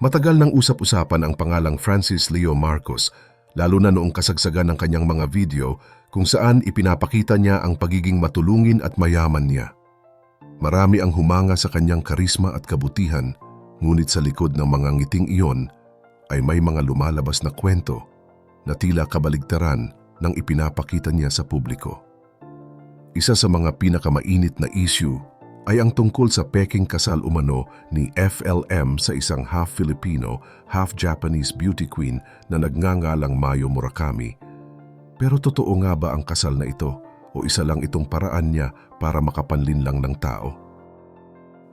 Matagal nang usap-usapan ang pangalang Francis Leo Marcos, lalo na noong kasagsagan ng kanyang mga video kung saan ipinapakita niya ang pagiging matulungin at mayaman niya. Marami ang humanga sa kanyang karisma at kabutihan, ngunit sa likod ng mga ngiting iyon ay may mga lumalabas na kwento na tila kabaligtaran ng ipinapakita niya sa publiko. Isa sa mga pinakamainit na issue ay ang tungkol sa peking kasal umano ni FLM sa isang half-Filipino, half-Japanese beauty queen na nagngangalang Mayo Murakami. Pero totoo nga ba ang kasal na ito o isa lang itong paraan niya para makapanlin lang ng tao?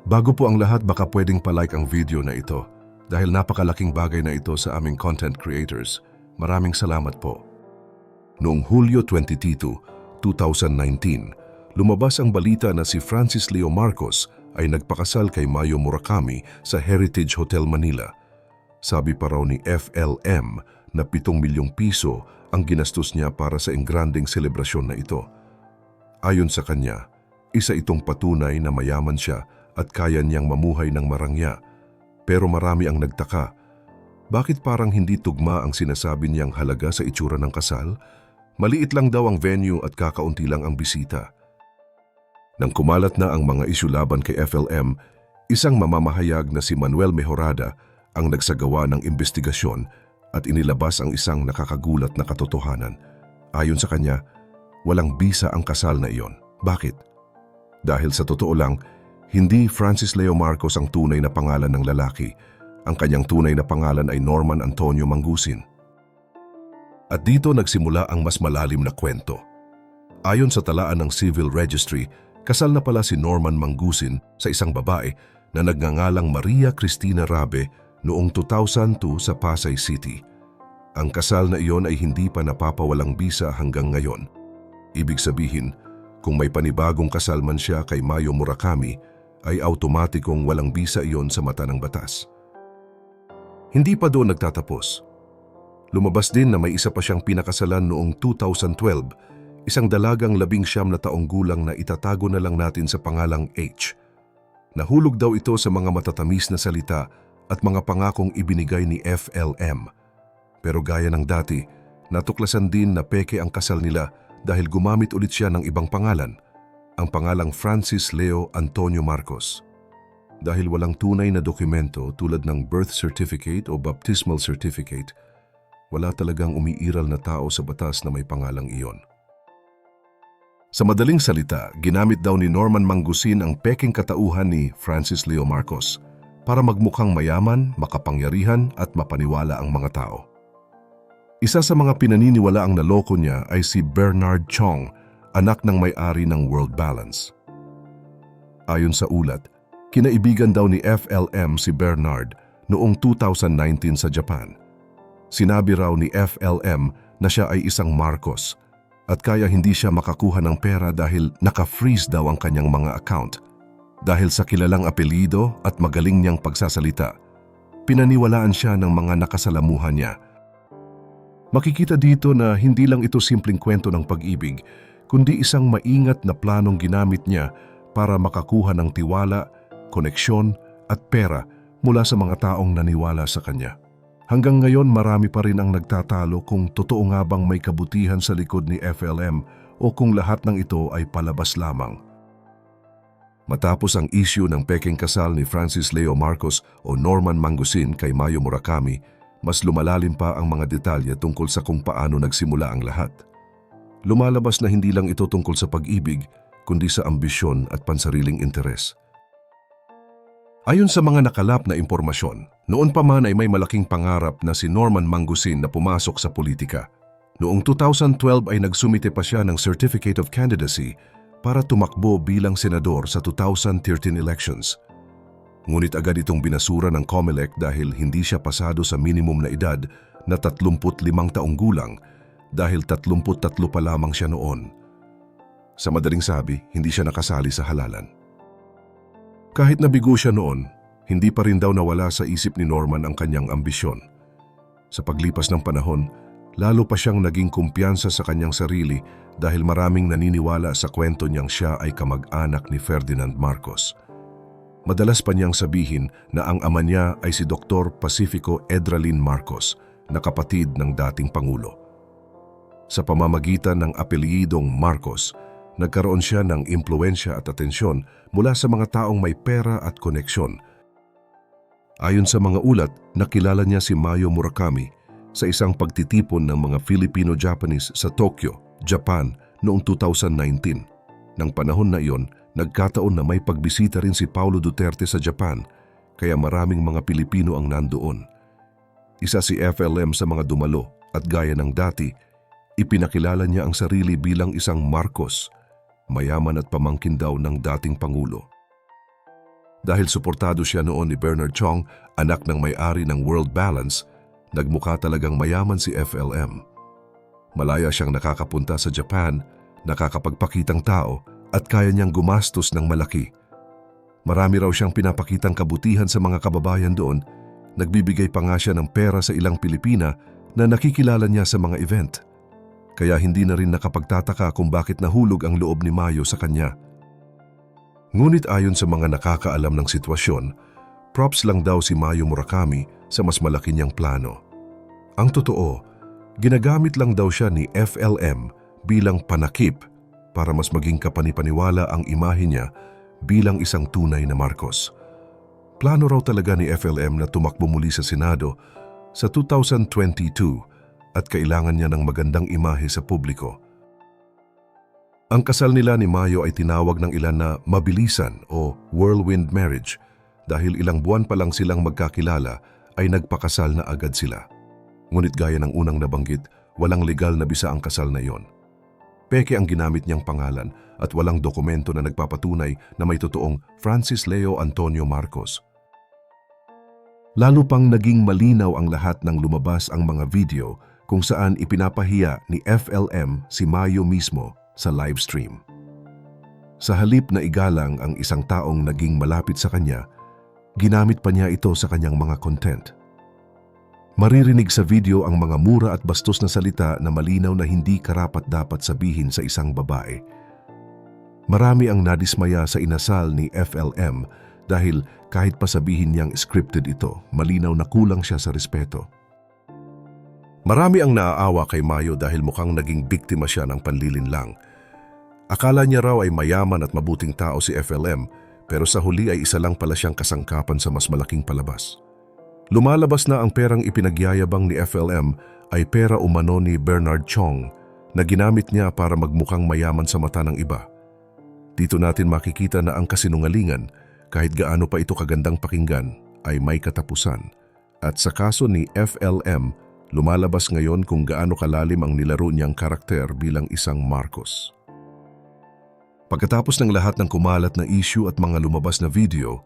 Bago po ang lahat baka pwedeng palike ang video na ito dahil napakalaking bagay na ito sa aming content creators. Maraming salamat po. Noong Hulyo 22, 2019, lumabas ang balita na si Francis Leo Marcos ay nagpakasal kay Mayo Murakami sa Heritage Hotel Manila. Sabi pa raw ni FLM na 7 milyong piso ang ginastos niya para sa engranding selebrasyon na ito. Ayon sa kanya, isa itong patunay na mayaman siya at kaya niyang mamuhay ng marangya. Pero marami ang nagtaka. Bakit parang hindi tugma ang sinasabi niyang halaga sa itsura ng kasal? Maliit lang daw ang venue at kakaunti lang ang bisita. Nang kumalat na ang mga isyu laban kay FLM, isang mamamahayag na si Manuel Mejorada ang nagsagawa ng investigasyon at inilabas ang isang nakakagulat na katotohanan. Ayon sa kanya, walang bisa ang kasal na iyon. Bakit? Dahil sa totoo lang, hindi Francis Leo Marcos ang tunay na pangalan ng lalaki. Ang kanyang tunay na pangalan ay Norman Antonio Mangusin. At dito nagsimula ang mas malalim na kwento. Ayon sa talaan ng Civil Registry, kasal na pala si Norman Mangusin sa isang babae na nagngangalang Maria Cristina Rabe noong 2002 sa Pasay City. Ang kasal na iyon ay hindi pa napapawalang bisa hanggang ngayon. Ibig sabihin, kung may panibagong kasal man siya kay Mayo Murakami, ay automatikong walang bisa iyon sa mata ng batas. Hindi pa doon nagtatapos. Lumabas din na may isa pa siyang pinakasalan noong 2012, isang dalagang labing siyam na taong gulang na itatago na lang natin sa pangalang H. Nahulog daw ito sa mga matatamis na salita at mga pangakong ibinigay ni FLM. Pero gaya ng dati, natuklasan din na peke ang kasal nila dahil gumamit ulit siya ng ibang pangalan, ang pangalang Francis Leo Antonio Marcos. Dahil walang tunay na dokumento tulad ng birth certificate o baptismal certificate, wala talagang umiiral na tao sa batas na may pangalang iyon. Sa madaling salita, ginamit daw ni Norman Mangusin ang peking katauhan ni Francis Leo Marcos para magmukhang mayaman, makapangyarihan at mapaniwala ang mga tao. Isa sa mga pinaniniwala ang naloko niya ay si Bernard Chong, anak ng may-ari ng World Balance. Ayon sa ulat, kinaibigan daw ni FLM si Bernard noong 2019 sa Japan. Sinabi raw ni FLM na siya ay isang Marcos at kaya hindi siya makakuha ng pera dahil naka-freeze daw ang kanyang mga account. Dahil sa kilalang apelido at magaling niyang pagsasalita, pinaniwalaan siya ng mga nakasalamuhan niya. Makikita dito na hindi lang ito simpleng kwento ng pag-ibig, kundi isang maingat na planong ginamit niya para makakuha ng tiwala, koneksyon at pera mula sa mga taong naniwala sa kanya. Hanggang ngayon marami pa rin ang nagtatalo kung totoo nga bang may kabutihan sa likod ni FLM o kung lahat ng ito ay palabas lamang. Matapos ang issue ng peking kasal ni Francis Leo Marcos o Norman Mangusin kay Mayo Murakami, mas lumalalim pa ang mga detalye tungkol sa kung paano nagsimula ang lahat. Lumalabas na hindi lang ito tungkol sa pag-ibig, kundi sa ambisyon at pansariling interes. Ayon sa mga nakalap na impormasyon, noon pa man ay may malaking pangarap na si Norman Mangusin na pumasok sa politika. Noong 2012 ay nagsumite pa siya ng Certificate of Candidacy para tumakbo bilang senador sa 2013 elections. Ngunit agad itong binasura ng COMELEC dahil hindi siya pasado sa minimum na edad na 35 taong gulang dahil 33 pa lamang siya noon. Sa madaling sabi, hindi siya nakasali sa halalan. Kahit nabigo siya noon, hindi pa rin daw nawala sa isip ni Norman ang kanyang ambisyon. Sa paglipas ng panahon, lalo pa siyang naging kumpiyansa sa kanyang sarili dahil maraming naniniwala sa kwento niyang siya ay kamag-anak ni Ferdinand Marcos. Madalas pa niyang sabihin na ang ama niya ay si Dr. Pacifico Edralin Marcos, na kapatid ng dating Pangulo. Sa pamamagitan ng apelyidong Marcos, nagkaroon siya ng impluensya at atensyon mula sa mga taong may pera at koneksyon. Ayon sa mga ulat, nakilala niya si Mayo Murakami sa isang pagtitipon ng mga Filipino-Japanese sa Tokyo, Japan noong 2019. Nang panahon na iyon, nagkataon na may pagbisita rin si Paulo Duterte sa Japan kaya maraming mga Pilipino ang nandoon. Isa si FLM sa mga dumalo at gaya ng dati, ipinakilala niya ang sarili bilang isang Marcos, mayaman at pamangkin daw ng dating Pangulo. Dahil suportado siya noon ni Bernard Chong, anak ng may-ari ng World Balance, nagmukha talagang mayaman si FLM. Malaya siyang nakakapunta sa Japan, nakakapagpakitang tao at kaya niyang gumastos ng malaki. Marami raw siyang pinapakitang kabutihan sa mga kababayan doon, nagbibigay pa nga siya ng pera sa ilang Pilipina na nakikilala niya sa mga event. Kaya hindi na rin nakapagtataka kung bakit nahulog ang loob ni Mayo sa kanya. Ngunit ayon sa mga nakakaalam ng sitwasyon, props lang daw si Mayo Murakami sa mas malaki niyang plano. Ang totoo, ginagamit lang daw siya ni FLM bilang panakip para mas maging kapanipaniwala ang imahe niya bilang isang tunay na Marcos. Plano raw talaga ni FLM na tumakbo muli sa Senado sa 2022 at kailangan niya ng magandang imahe sa publiko. Ang kasal nila ni Mayo ay tinawag ng ilan na mabilisan o whirlwind marriage dahil ilang buwan pa lang silang magkakilala ay nagpakasal na agad sila. Ngunit gaya ng unang nabanggit, walang legal na bisa ang kasal na iyon. Peke ang ginamit niyang pangalan at walang dokumento na nagpapatunay na may totoong Francis Leo Antonio Marcos. Lalo pang naging malinaw ang lahat ng lumabas ang mga video kung saan ipinapahiya ni FLM si Mayo mismo sa live stream. Sa halip na igalang ang isang taong naging malapit sa kanya, ginamit pa niya ito sa kanyang mga content. Maririnig sa video ang mga mura at bastos na salita na malinaw na hindi karapat-dapat sabihin sa isang babae. Marami ang nadismaya sa inasal ni FLM dahil kahit pa sabihin niyang scripted ito, malinaw na kulang siya sa respeto. Marami ang naaawa kay Mayo dahil mukhang naging biktima siya ng panlilinlang. Akala niya raw ay mayaman at mabuting tao si FLM pero sa huli ay isa lang pala siyang kasangkapan sa mas malaking palabas. Lumalabas na ang perang ipinagyayabang ni FLM ay pera umano ni Bernard Chong na ginamit niya para magmukhang mayaman sa mata ng iba. Dito natin makikita na ang kasinungalingan, kahit gaano pa ito kagandang pakinggan, ay may katapusan. At sa kaso ni FLM, lumalabas ngayon kung gaano kalalim ang nilaro niyang karakter bilang isang Marcos. Pagkatapos ng lahat ng kumalat na issue at mga lumabas na video,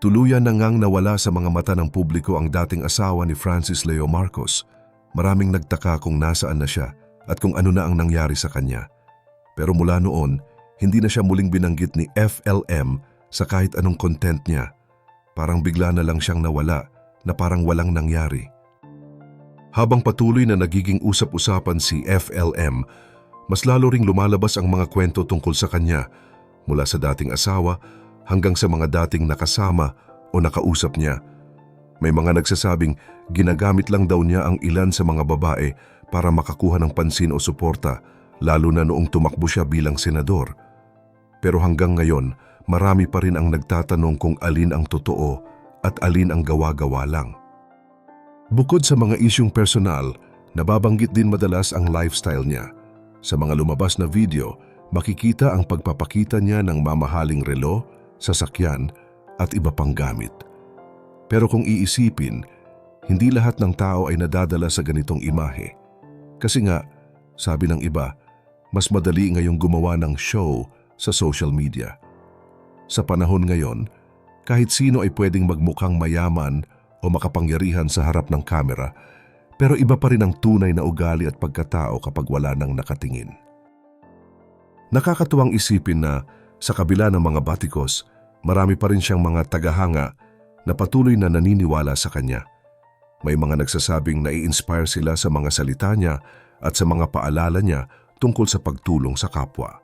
tuluyan na ngang nawala sa mga mata ng publiko ang dating asawa ni Francis Leo Marcos. Maraming nagtaka kung nasaan na siya at kung ano na ang nangyari sa kanya. Pero mula noon, hindi na siya muling binanggit ni FLM sa kahit anong content niya. Parang bigla na lang siyang nawala na parang walang nangyari. Habang patuloy na nagiging usap-usapan si FLM, mas lalo ring lumalabas ang mga kwento tungkol sa kanya mula sa dating asawa hanggang sa mga dating nakasama o nakausap niya. May mga nagsasabing ginagamit lang daw niya ang ilan sa mga babae para makakuha ng pansin o suporta lalo na noong tumakbo siya bilang senador. Pero hanggang ngayon, marami pa rin ang nagtatanong kung alin ang totoo at alin ang gawa-gawa lang. Bukod sa mga isyong personal, nababanggit din madalas ang lifestyle niya – sa mga lumabas na video, makikita ang pagpapakita niya ng mamahaling relo, sasakyan at iba pang gamit. Pero kung iisipin, hindi lahat ng tao ay nadadala sa ganitong imahe. Kasi nga, sabi ng iba, mas madali ngayong gumawa ng show sa social media. Sa panahon ngayon, kahit sino ay pwedeng magmukhang mayaman o makapangyarihan sa harap ng kamera pero iba pa rin ang tunay na ugali at pagkatao kapag wala nang nakatingin. Nakakatuwang isipin na sa kabila ng mga batikos, marami pa rin siyang mga tagahanga na patuloy na naniniwala sa kanya. May mga nagsasabing nai-inspire sila sa mga salita niya at sa mga paalala niya tungkol sa pagtulong sa kapwa.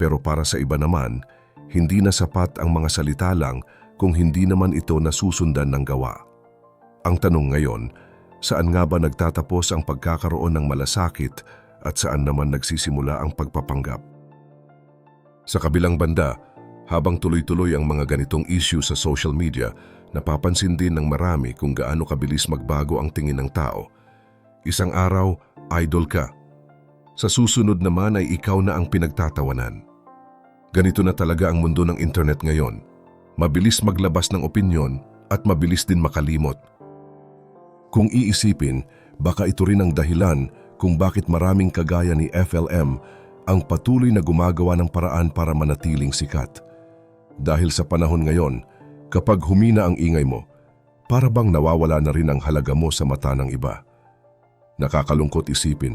Pero para sa iba naman, hindi na sapat ang mga salita lang kung hindi naman ito nasusundan ng gawa. Ang tanong ngayon, saan nga ba nagtatapos ang pagkakaroon ng malasakit at saan naman nagsisimula ang pagpapanggap? Sa kabilang banda, habang tuloy-tuloy ang mga ganitong issue sa social media, napapansin din ng marami kung gaano kabilis magbago ang tingin ng tao. Isang araw, idol ka. Sa susunod naman ay ikaw na ang pinagtatawanan. Ganito na talaga ang mundo ng internet ngayon. Mabilis maglabas ng opinyon at mabilis din makalimot. Kung iisipin, baka ito rin ang dahilan kung bakit maraming kagaya ni FLM ang patuloy na gumagawa ng paraan para manatiling sikat. Dahil sa panahon ngayon, kapag humina ang ingay mo, para bang nawawala na rin ang halaga mo sa mata ng iba. Nakakalungkot isipin,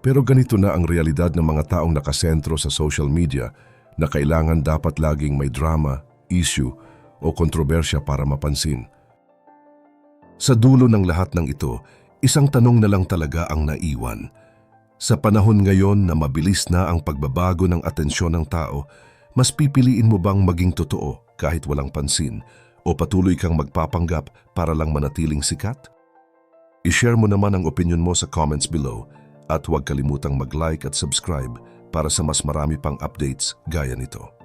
pero ganito na ang realidad ng mga taong nakasentro sa social media na kailangan dapat laging may drama, issue o kontrobersya para mapansin. Sa dulo ng lahat ng ito, isang tanong na lang talaga ang naiwan. Sa panahon ngayon na mabilis na ang pagbabago ng atensyon ng tao, mas pipiliin mo bang maging totoo kahit walang pansin o patuloy kang magpapanggap para lang manatiling sikat? I-share mo naman ang opinion mo sa comments below at huwag kalimutang mag-like at subscribe para sa mas marami pang updates gaya nito.